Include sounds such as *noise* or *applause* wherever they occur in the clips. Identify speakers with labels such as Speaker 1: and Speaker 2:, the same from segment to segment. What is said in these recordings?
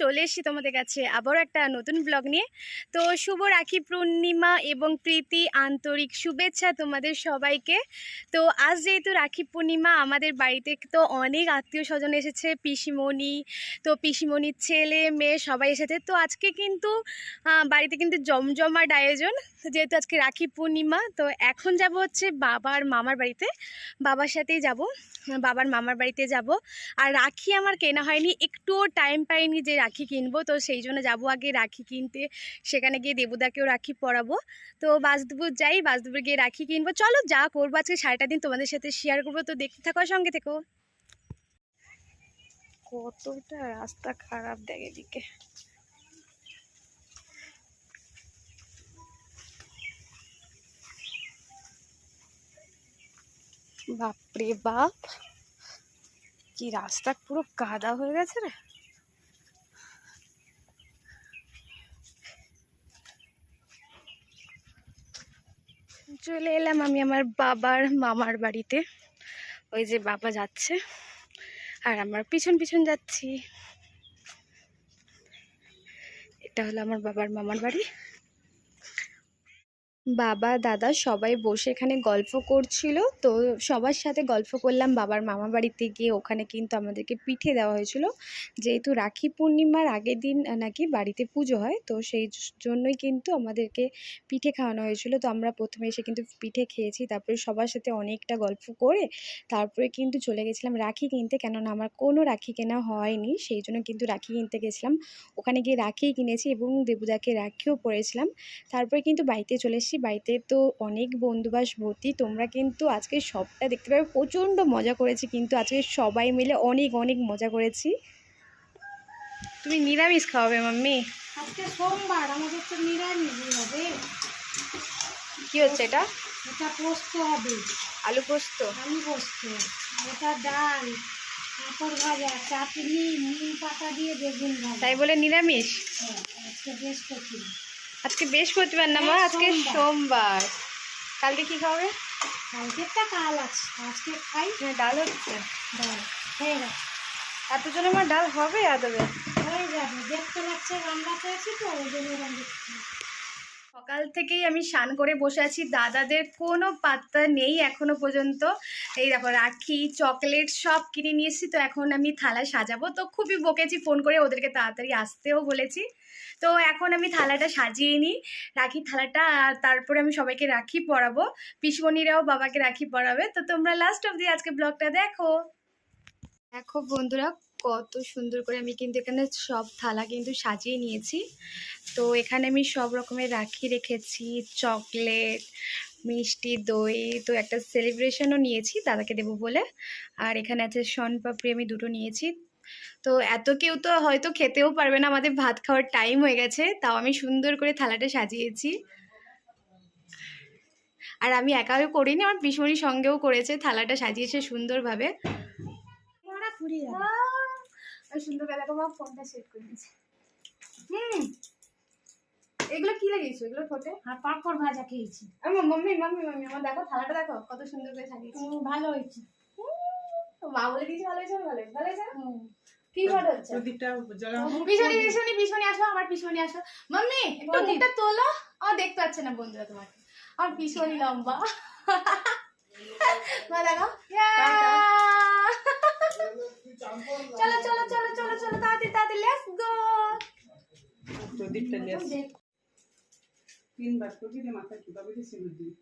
Speaker 1: চলে এসেছি তোমাদের কাছে আবারও একটা নতুন ব্লগ নিয়ে। তো শুভ রাখি পূর্ণিমা এবং প্রীতি, আন্তরিক শুভেচ্ছা তোমাদের সবাইকে। তো আজ যেহেতু রাখি পূর্ণিমা, আমাদের বাড়িতে তো অনেক আত্মীয় স্বজন এসেছে, পিসিমণি, তো পিসিমণির ছেলে, মেয়ে সবাই এসেছে। তো আজকে কিন্তু বাড়িতে কিন্তু জমজমাট আয়োজন, যেহেতু আজকে রাখি পূর্ণিমা, তো এখন যাব হচ্ছে বাবার মামার বাড়িতে। বাবার সাথেই যাব, বাবার মামার বাড়িতে যাব। আর রাখি আমার কেনা হয়নি, একটুও টাইম পাইনি যে রাখি কিনবো। তো সেই জন্য যাব আগে রাখি কিনতে। সেখানে গিয়ে দেবুদাকেও রাখি পরাবো। তো বাসদুপুর যাই, বাসদুপুর গিয়ে রাখি কিনবো। চলো যা করব আজকে সারাটা দিন তোমাদের সাথে শেয়ার করব। তো দেখতে থাকো সঙ্গে থেকো। কতটা রাস্তা খারাপ দেখ এদিকে। বাপরে বাপ! কি রাস্তা পুরো কাদা হয়ে গেছে রে। চলে এলাম আমি আমার বাবার মামার বাড়িতে। ওই যে বাবা যাচ্ছে, আর আমার পিছন পিছন যাচ্ছি। এটা হলো আমার বাবার মামার বাড়ি। বাবা, দাদা সবাই বসে এখানে গল্প করছিল। তো সবার সাথে গল্প করলাম। বাবার মামা বাড়িতে গিয়ে ওখানে কিন্তু আমাদেরকে পিঠে দেওয়া হয়েছিল। যেহেতু রাখি পূর্ণিমার আগের দিন নাকি বাড়িতে পুজো হয়, তো সেই জন্যই কিন্তু আমাদেরকে পিঠে খাওয়ানো হয়েছিল। তো আমরা প্রথমে এসে কিন্তু পিঠে খেয়েছি, তারপরে সবার সাথে অনেকটা গল্প করে তারপরে কিন্তু চলে গেছিলাম রাখি কিনতে। কেননা আমার কোনো রাখি কেনা হয়নি, সেই জন্য কিন্তু রাখি কিনতে গেছিলাম। ওখানে গিয়ে রাখি কিনেছি এবং দেবুদাকে রাখিও পরেছিলাম। তারপরে কিন্তু বাড়িতে চলে এসেছি। বাড়িতে তো অনেক বন্ধুবাস ভর্তি তোমরা কিন্তু আজকে সবটা দেখতে পাবে। প্রচণ্ড মজা করেছি কিন্তু আজকে সবাই মিলে অনেক অনেক মজা করেছি। তুমি নিরামিষ খাওয়াবে মাম্মি?
Speaker 2: আজকে সোমবার আমাদের তো নিরামিষ হবে।
Speaker 1: কি হচ্ছে এটা?
Speaker 2: এটা পোস্ত হবে।
Speaker 1: আলু পোস্ত?
Speaker 2: আলু পোস্ত এটা ডাল পাঁপড় ভাজা চাটনি নিম পাতা দিয়ে বেগুন ভাজা।
Speaker 1: তাই বলে নিরামিষ?
Speaker 2: হ্যাঁ, আজকে বৃহস্পতি
Speaker 1: আজকে বৃহস্পতিবার না মা?
Speaker 2: হ্যাঁ,
Speaker 1: আজকে
Speaker 2: সোমবার।
Speaker 1: কালকে কি খাবে?
Speaker 2: কালকে একটা কাল আছে। আজকে খাই।
Speaker 1: হ্যাঁ ডাল হচ্ছে।
Speaker 2: ডাল। হয়ে গেছে।
Speaker 1: এতজনের আমার ডাল হবে আদবে?
Speaker 2: হয়ে যাবে। দেখতে লাগছে রান্না করেছি তো ওই জন্য রান্না
Speaker 1: সকাল থেকেই আমি স্নান করে বসে আছি। দাদাদের কোনো পাত্তা নেই এখনও পর্যন্ত। এই দেখো, রাখি, চকলেট সব কিনে নিয়ে এসেছি। তো এখন আমি থালা সাজাবো। তো খুবই বকেছি ফোন করে ওদেরকে তাড়াতাড়ি আসতেও বলেছি। তো এখন আমি থালাটা সাজিয়ে নিই। রাখি থালাটা, তারপরে আমি সবাইকে রাখি পরাবো। পিসমণিরাও বাবাকে রাখি পরাবে। তো তোমরা লাস্ট অবধি আজকে ব্লগটা দেখো। দেখো বন্ধুরা কত সুন্দর করে আমি কিন্তু এখানে সব থালা কিন্তু সাজিয়ে নিয়েছি। তো এখানে আমি সব রকমের রাখি রেখেছি চকলেট মিষ্টি দই তো একটা সেলিব্রেশনও নিয়েছি দাদাকে দেবো বলে। আর এখানে আছে শনপাপড়ি আমি দুটো নিয়েছি। তো এত কেউ তো হয়তো খেতেও পারবে না আমাদের ভাত খাওয়ার টাইম হয়ে গেছে তাও আমি সুন্দর করে থালাটা সাজিয়েছি। আর আমি একাও করিনি আমার পিসমণির সঙ্গেও করেছে থালাটা সাজিয়েছে সুন্দরভাবে।
Speaker 2: পুরি যাবে
Speaker 1: আর সুন্দর বেলাকে বাবা ফোনটা সেট করে দিয়েছে। হুম। এগুলো কি লাগিয়েছো? এগুলো ঠোঁটে
Speaker 2: আর পাঁপড় ভাজা খেয়েছি।
Speaker 1: আমার মাম্মি মাম্মি মাম্মি আমার দেখো থালাটা দেখো কত সুন্দর করে সাজিয়েছি।
Speaker 2: ভালো হয়েছে।
Speaker 1: মা বলে দিয়েছি ভালো হয়েছে ভালো হয়েছে ভালো হয়েছে
Speaker 2: হুম।
Speaker 1: কি ফটো হচ্ছে?
Speaker 3: প্রদীপটা জ্বালা
Speaker 1: পিছনে পিছনে পিছনে আসো আমার পিছনে আসো। মাম্মি একটু
Speaker 2: প্রদীপ।
Speaker 1: মুখটা তোলো। আমার দেখতে পাচ্ছে না বন্ধুরা তোমাকে। আমার পিছনে লম্বা। *laughs* মা দেখো! চলো চলো চলো চলো চলো, তাড়াতাড়ি তাড়াতাড়ি লেটস গো
Speaker 3: প্রদীপটা আসছি। তিনবার প্রদীপে মাথা কীভাবে দিয়ে সিঁদুর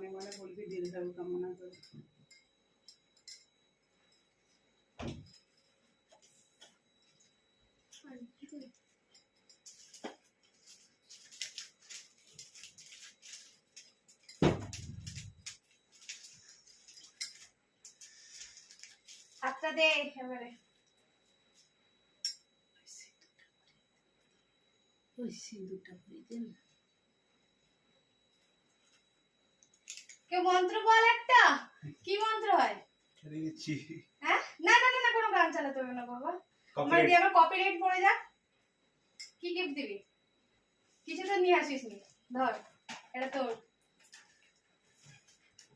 Speaker 3: মনে মনে বলবি দিল দেবো কামনা করে
Speaker 1: হাতটা দে এবারে।
Speaker 3: ওই সিঁদুরটা পরে দেন
Speaker 1: কেউ মন্ত্র বল একটা? কি মন্ত্র হয়? হ্যাঁ? না না না কোনো গান চালাতে হবে না বাবা আমার দিয়ে আবার কপিরাইট পড়ে যাক। কি গিফট দিবি? কিছু তো নিয়ে আসিস নি। ধর এটা তোর।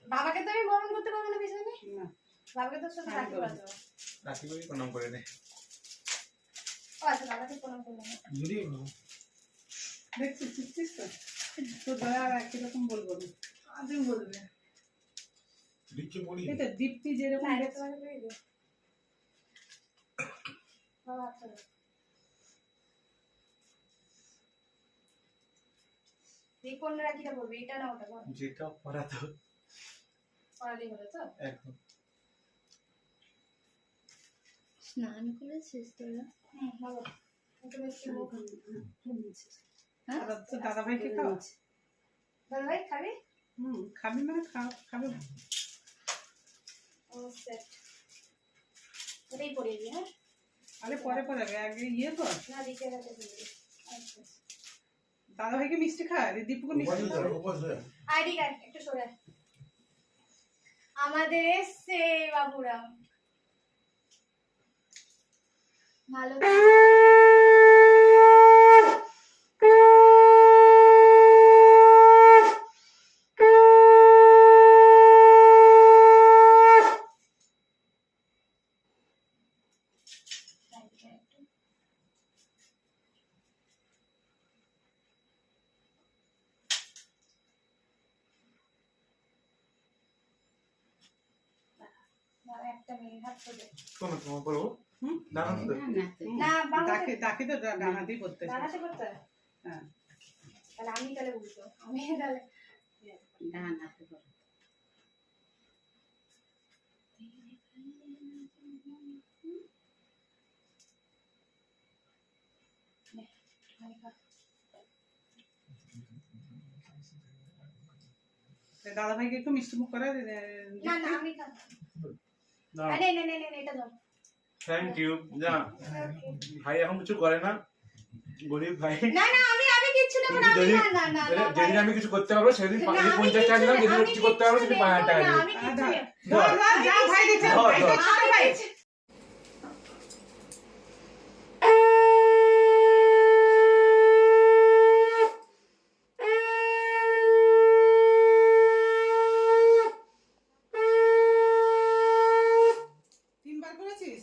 Speaker 1: বাবাকে তো আমি বরণ করতে পারব না পিছনে।
Speaker 3: না।
Speaker 1: বাবাকে সাথে
Speaker 3: হ্যাঁ,
Speaker 1: রাখতে পারব
Speaker 4: রাখি করি প্রণাম করে নে।
Speaker 1: ও আচ্ছা বাবাকে প্রণাম করে না।
Speaker 3: দেখছিস বুঝছিস তো? তো দয়া আর একই রকম বলব না। বলবে দীপ্তি যেরকম
Speaker 1: দিয়ে দিও বাবা আচ্ছা। এই কোন রাখিটা বলবি? এটা না ওটা
Speaker 4: যেটা পড়া তো।
Speaker 1: পড়ালেই হলো তো?
Speaker 4: একদম।
Speaker 1: স্নান করেছিস তোরা? ভালো। হ্যাঁ?
Speaker 3: তো দাদা ভাইকে খাওয়া?
Speaker 1: দাদা ভাই খাবি?
Speaker 3: হুম খাবি মানে খা- খাবে
Speaker 1: ও সেট হ্যাঁ?
Speaker 3: আরে পরে পরে আগে ইয়ে
Speaker 1: না আচ্ছা।
Speaker 3: দাদা ভাইকে মিষ্টি খা দীপুকে মিষ্টি
Speaker 1: আইডি কার্ড একটু সরে আমাদের এসছে বাবুরা ভালো
Speaker 4: শোনো তোমার বলব
Speaker 3: ডানাতেই করতে
Speaker 1: হয়?
Speaker 3: হ্যাঁ?
Speaker 1: তাহলে আমি তাহলে উল্টো। আমি তাহলে
Speaker 2: ডান হাতে
Speaker 3: দাদা ভাইকে একটু মিষ্টি মুখ করে
Speaker 1: না না আমি খাব।
Speaker 4: না।
Speaker 1: নে নে নে নে, এটা ধর।
Speaker 4: থ্যাংক ইউ না
Speaker 1: Okay.
Speaker 4: ভাই এখন কিছু করে না। গরিব ভাই।
Speaker 1: না না আমি আমি কিচ্ছু না না না না না
Speaker 4: যেদিন আমি কিছু করতে পারব সেদিন
Speaker 1: আমি
Speaker 4: পঞ্চাশ টাকা দিলাম যেদিন কিছু করতে পারব সেদিন পাঁচ হাজার টাকা
Speaker 3: ধর, ভাই
Speaker 4: ধর,
Speaker 3: ভাই তো
Speaker 4: ধর।
Speaker 3: ছোট ভাই
Speaker 1: আমি কিচ্ছু-
Speaker 3: তিনবার করেছিস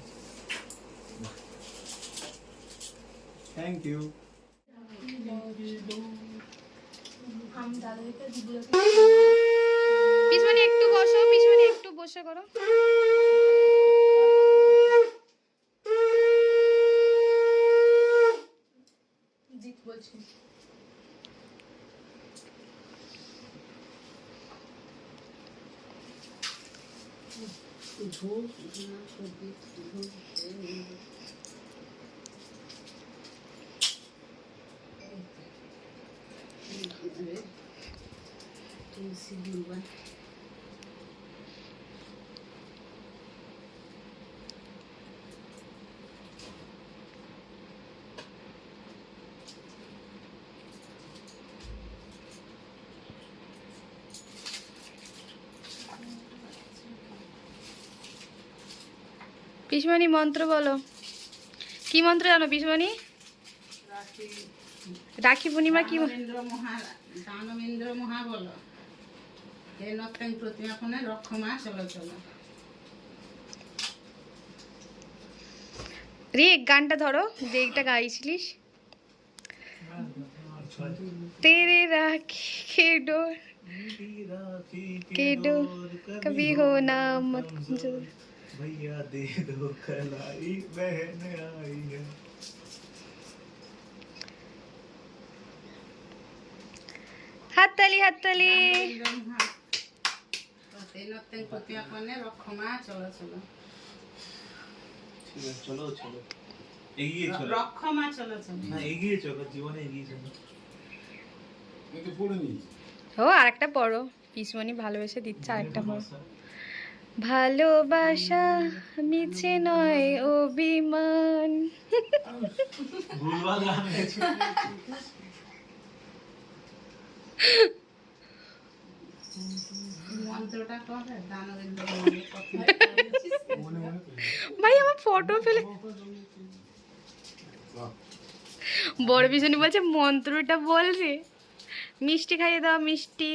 Speaker 4: থ্যাংক ইউ
Speaker 1: পিছনে একটু বসো পিছনে একটু বসে করো। জিত বলছি।
Speaker 2: ধূপ ধুনা প্রদীপ ধূপ এই যে। এই যে, দুর্বা
Speaker 1: পিসমণি মন্ত্র বলো। কি মন্ত্র জানো পিসমণি?
Speaker 2: রাখি।
Speaker 1: রাখি পূর্ণিমা কি
Speaker 2: দানবেন্দ্র মহা দানবেন্দ্র মহাবল এই নত্যাং প্রতিমা কোণে রক্ষমা চলাচল
Speaker 1: রে গানটা ধরো যে এইটা গাইছিলিস। তেরে রাখি কে ডোর কে ডোর কবি হো না মত কুঞ্জো
Speaker 4: भैया दे दो कलाई बहन आई है।
Speaker 1: হাততালি হাততালি।
Speaker 3: তেনতেন কুপিয়া কনে রক্ষমা চলো চলো
Speaker 4: চলো চলো। এগিয়ে চলো।
Speaker 3: রক্ষমা চলো চলো
Speaker 4: না এগিয়ে চলো জীবনে এগিয়ে চলো।
Speaker 1: ও আরেকটা পড়ো। পিসমণি ভালোবেসে দিচ্ছে আরেকটা পড়ো। ভালোবাসা মিছে নয় অভিমান। *laughs* ভাই আমার ফটো ফেলে বড় পিছনে বলছে মন্ত্রটা বলছে মিষ্টি খাইয়ে দাও মিষ্টি।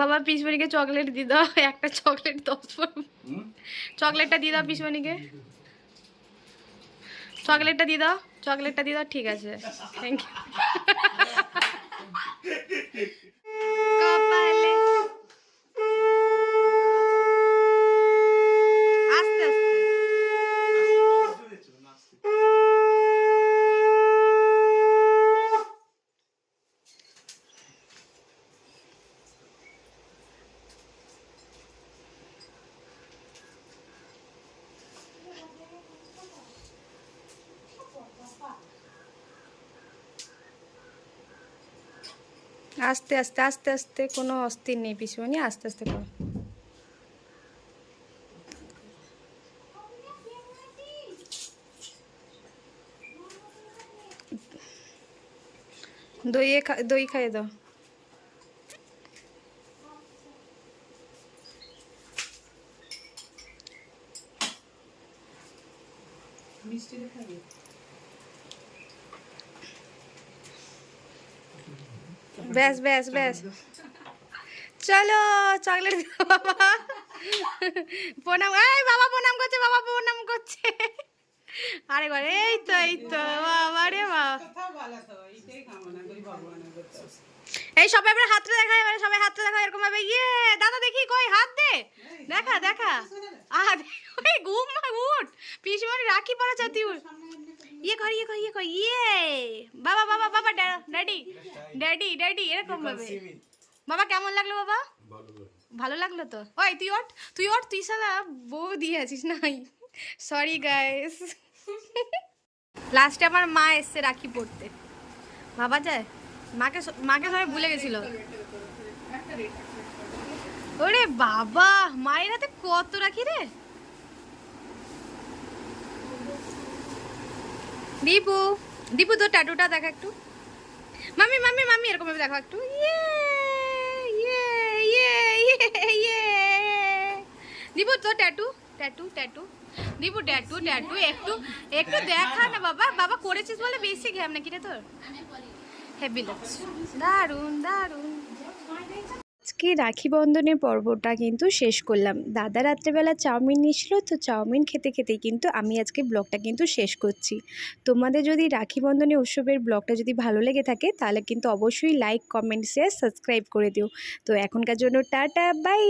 Speaker 1: বাবা পিসমণিকে চকলেট দিয়ে দাও। একটা চকলেট দশ চকলেটটা দিয়ে দাও পিসমণিকে চকলেটটা দিয়ে দাও চকলেটটা দিয়ে দাও ঠিক আছে। থ্যাংক ইউ কপালে আস্তে আস্তে
Speaker 4: চলো নাচতে
Speaker 1: আস্তে আস্তে আস্তে আস্তে কোনো অস্থির নেই পিছনে আস্তে আস্তে করো। দইয়ে খা- দই খাইয়ে দাও।
Speaker 3: মিষ্টি দেখাবে
Speaker 1: ব্যাস ব্যাস ব্যাস। চলো চকলেট বাবা। প্রণাম, এই বাবা প্রণাম করছে, বাবা প্রণাম করছে। আরে ঘরে এই তো এই তো, বাবা রে এই সবাই এবার হাতটা দেখা, এবারে সবাই হাতটা দেখা এরকম ভাবে ইয়ে দাদা দেখি, কই, হাত দে। দেখা দেখা। আহ ওই ঘুম উঠ। পিসমণি রাখি পড়া চাতি উঠ। ইয়ে কর ইয়ে কর ইয়ে কর ইয়ে বাবা বাবা বাবা ড্যাডি ড্যাডি ড্যাডি এরকম ভাবে বাবা কেমন লাগল বাবা ভালো লাগল তো ওই তুই ওঠ তুই ওঠ তুই সালা বউ দিয়ে আছিস নাই সরি গাইস লাস্টে আমার মা এসছে রাখি পড়তে। বাবা যায়? মাকে মাকে সবাই ভুলে গেছিল। ওরে বাবা মায়ের হাতে কত রাখি রে? দীপু দীপু তোর ট্যাটুটা দেখা একটু। মামি মামি মামি এরকম ভাবে দেখো একটু। ইয়ে ইয়ে ইয়ে ইয়ে ইয়ে। দীপু, তোর tattoo tattoo tattoo Dipu tattoo tattoo একটু একটু দেখা না বাবা। বাবা করেছিস বলে বেশি ঘ্যাম নাকি রে তোর? হেভি লাগছে দারুণ দারুণ আজকে রাখি বন্ধনের পর্বটা কিন্তু শেষ করলাম। দাদা রাত্রেবেলা চাউমিন নিয়েছিল, তো চাউমিন খেতে খেতেই কিন্তু আমি আজকে ব্লগটা কিন্তু শেষ করছি। তোমাদের যদি রাখি বন্ধনের উৎসবের ব্লগটা যদি ভালো লেগে থাকে, তাহলে কিন্তু অবশ্যই লাইক কমেন্ট শেয়ার সাবস্ক্রাইব করে দিও। তো এখনকার জন্য টাটা বাই